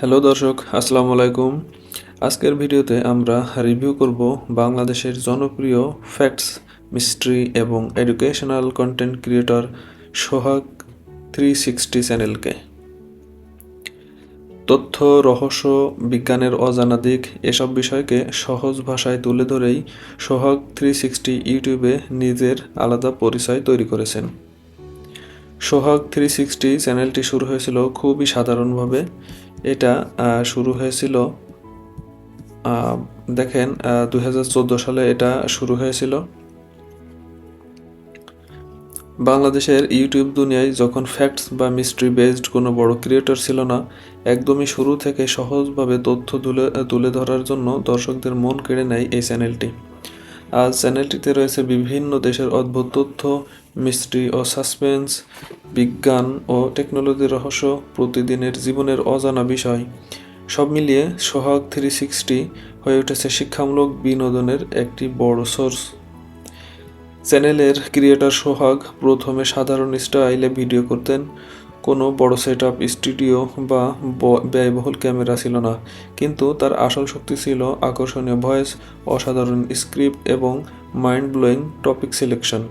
Hello দর্শক, আসসালামু আলাইকুম। আজকের ভিডিওতে আমরা রিভিউ করব বাংলাদেশের জনপ্রিয় ফ্যাক্টস, মিস্ট্রি এবং educational content creator Sohag three sixty চ্যানেলকে। তথ্য, রহস্য, বিজ্ঞানের অজানা দিক এসব বিষয়কে সহজ ভাষায় তুলে ধরেই সোহাগ থ্রি সিক্সটি ইউটিউবে নিজের আলাদা পরিচয় তৈরি করেছেন। সোহাগ থ্রি সিক্সটি চ্যানেলটি শুরু হয়েছিল খুবই সাধারণভাবে। এটা শুরু হয়েছিল দেখেন দু হাজার চোদ্দ সালে এটা শুরু হয়েছিল। বাংলাদেশের ইউটিউব দুনিয়ায় যখন ফ্যাক্টস বা মিস্ট্রি বেসড কোনো বড় ক্রিয়েটর ছিল না, একদমই শুরু থেকে সহজভাবে তথ্য তুলে তুলে ধরার জন্য দর্শকদের মন কেড়ে নেয় এই চ্যানেলটি আজ চ্যানেলটিতে রয়েছে বিভিন্ন দেশের অদ্ভুত তথ্য, মিস্ট্রি ও সাসপেন্স, বিজ্ঞান ও টেকনোলজির রহস্য, প্রতিদিনের জীবনের অজানা বিষয়। সব মিলিয়ে সোহাগ থ্রি সিক্সটি হয়ে উঠেছে শিক্ষামূলক বিনোদনের একটি বড় সোর্স। চ্যানেলের ক্রিয়েটর সোহাগ প্রথমে সাধারণ স্টাইলে ভিডিও করতেন। কোনো বড় সেট আপ স্টুডিও বা ব্যয়বহুল ক্যামেরা ছিল না। কিন্তু তার আসল শক্তি ছিল আকর্ষণীয় ভয়েস অসাধারণ স্ক্রিপ্ট এবং mind blowing topic selection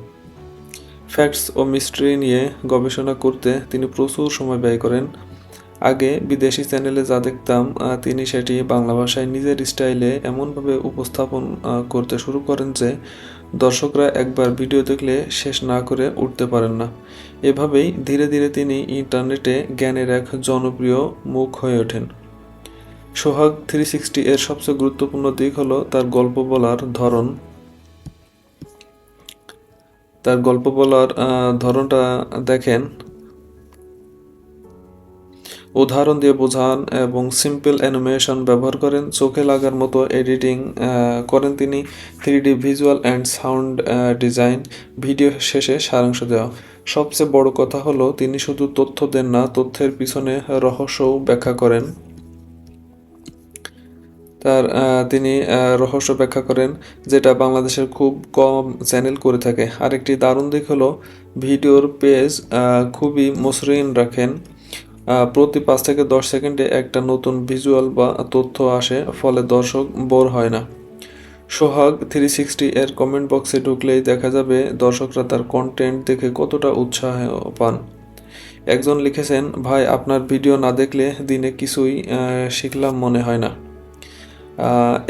facts ও মিস্ট্রি নিয়ে গবেষণা করতে তিনি প্রচুর সময় ব্যয় করেন। আগে বিদেশি চ্যানেলে যা দেখতাম তিনি সেটি বাংলা ভাষায় নিজের স্টাইলে এমনভাবে উপস্থাপন করতে শুরু করেন যে দর্শকরা একবার ভিডিও দেখলে শেষ না করে উঠতে পারেন না। এভাবেই ধীরে ধীরে তিনি ইন্টারনেটে জ্ঞানের এক জনপ্রিয় মুখ হয়ে ওঠেন। সোহাগ থ্রি সিক্সটি এর সবচেয়ে গুরুত্বপূর্ণ দিক হলো তার গল্প বলার ধরন। তার গল্প বলার ধরনটা দেখেন। উদাহরণ দিয়ে বোঝান এবং সিম্পল অ্যানিমেশন ব্যবহার করেন। চোখে লাগার মতো এডিটিং করেন তিনি। Three D visual and sound design video শেষে সারাংশ দেওয়া। সবচেয়ে বড় কথা হলো, তিনি শুধু তথ্য দেন না, তথ্যের পিছনে রহস্যও ব্যাখ্যা করেন। তার তিনি রহস্য ব্যাখ্যা করেন, যেটা বাংলাদেশের খুব কম চ্যানেল করে থাকে। আরেকটি দারুণ দিক হলো, ভিডিওর পেজ খুবই মসৃণ রাখেন। প্রতি পাঁচ থেকে দশ সেকেন্ডে একটা নতুন ভিজুয়াল বা তথ্য আসে, ফলে দর্শক বোর হয় না। সোহাগ থ্রি সিক্সটি এর কমেন্ট বক্সে ঢুকলেই দেখা যাবে দর্শকরা তার কন্টেন্ট দেখে কতটা উৎসাহ পান। একজন লিখেছেন, ভাই, আপনার ভিডিও না দেখলে দিনে কিছুই শিখলাম মনে হয় না।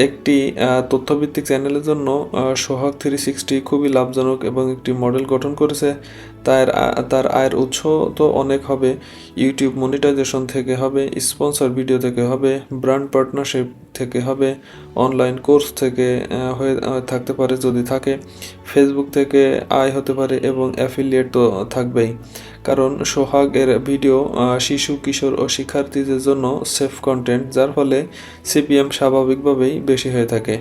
একটি তথ্যভিত্তিক চ্যানেলের জন্য সোহাগ থ্রি সিক্সটি খুবই লাভজনক এবং একটি মডেল গঠন করেছে। তার তার আয়ের উৎস তো অনেক হবে। ইউটিউব মনিটাইজেশন থেকে হবে স্পন্সর ভিডিও থেকে হবে ব্র্যান্ড পার্টনারশিপ থেকে হবে অনলাইন কোর্স থেকে হয়ে থাকতে পারে যদি থাকে। ফেসবুক থেকে আয় হতে পারে এবং অ্যাফিলিয়েট তো থাকবেই। কারণ সোহাগ এর ভিডিও শিশু, কিশোর ও শিক্ষার্থীদের জন্য সেফ কন্টেন্ট যার ফলে সিপিএম স্বাভাবিকভাবেই বেশি হয়ে থাকে।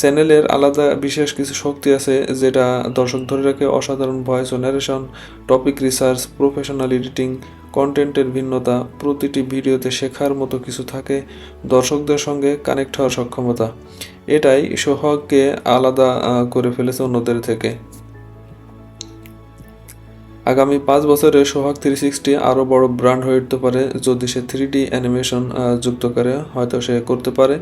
চ্যানেলের আলাদা বিশেষ কিছু শক্তি আছে, যেটা দর্শক ধরে রাখে অসাধারণ ভয়েস ও narration topic research professional editing কন্টেন্টের ভিন্নতা, প্রতিটি ভিডিওতে শেখার মতো কিছু থাকে, দর্শকদের সঙ্গে কানেক্ট হওয়ার সক্ষমতা। এটাই সোহাগকে আলাদা করে ফেলেছে অন্যদের থেকে। আগামী পাঁচ বছরে সোহাগ থ্রি সিক্সটি আরও বড় ব্র্যান্ড হয়ে উঠতে পারে যদি সে থ্রি ডি অ্যানিমেশন যুক্ত করে, হয়তো সে করতে পারে।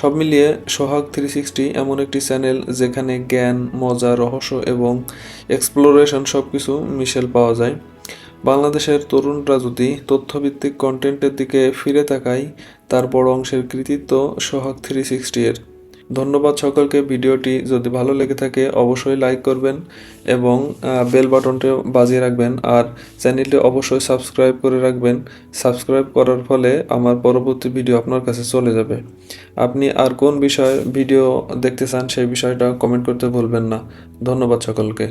সব মিলিয়ে সোহাগ থ্রি সিক্সটি এমন একটি চ্যানেল যেখানে জ্ঞান, মজা, রহস্য এবং এক্সপ্লোরেশন সব কিছু মিশেল পাওয়া যায়। বাংলাদেশের তরুণরা যদি তথ্যভিত্তিক কন্টেন্টের দিকে ফিরে তাকায়, তার বড় অংশের কৃতিত্ব সোহাগ থ্রি সিক্সটি এর। ধন্যবাদ সকলকে। ভিডিওটি যদি ভালো লেগে থাকে, অবশ্যই লাইক করবেন এবং বেল বাটনটি বাজিয়ে রাখবেন আর চ্যানেলটি অবশ্যই সাবস্ক্রাইব করে রাখবেন। সাবস্ক্রাইব করার ফলে আমার পরবর্তী ভিডিও আপনার কাছে চলে যাবে। আপনি আর কোন বিষয়ে ভিডিও দেখতে চান, সেই বিষয়টা কমেন্ট করতে ভুলবেন না। ধন্যবাদ সকলকে।